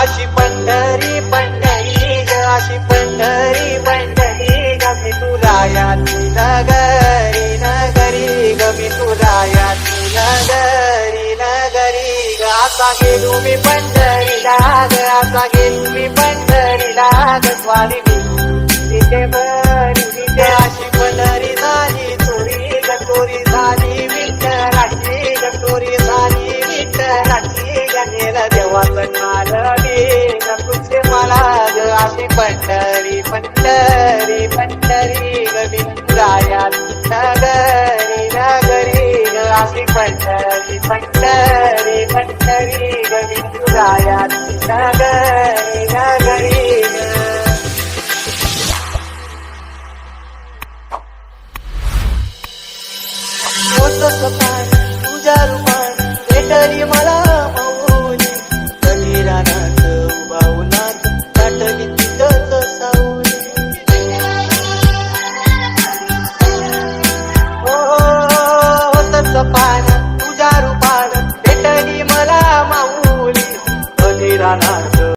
अशी पंढरी पंढरी ग अशी पंढरी पंढरी ग. मी तुला याची नगरी नगरी ग. मी तुला याची नगरी नगरी ग. आता गेलो मी पंढरीला ग. आता गेलो मी पंढरीला ग. स्वारी मी तिथे बरी तिथे अशी पंढरी झाली. चोरी गोरी झाली. विठ्ठलाची ग गोरी झाली. विठ्ठलाची ग. गेला देवाचं नारळ. ग अशी पंढरी पंढरी पंढरी ग विठुराया नगरी नगरी ग अशी पंढरी पंढरी पंढरी ग विठुराया नगरी नगरी ग होत सकाळ तुझ्या रूपात भेटली मला না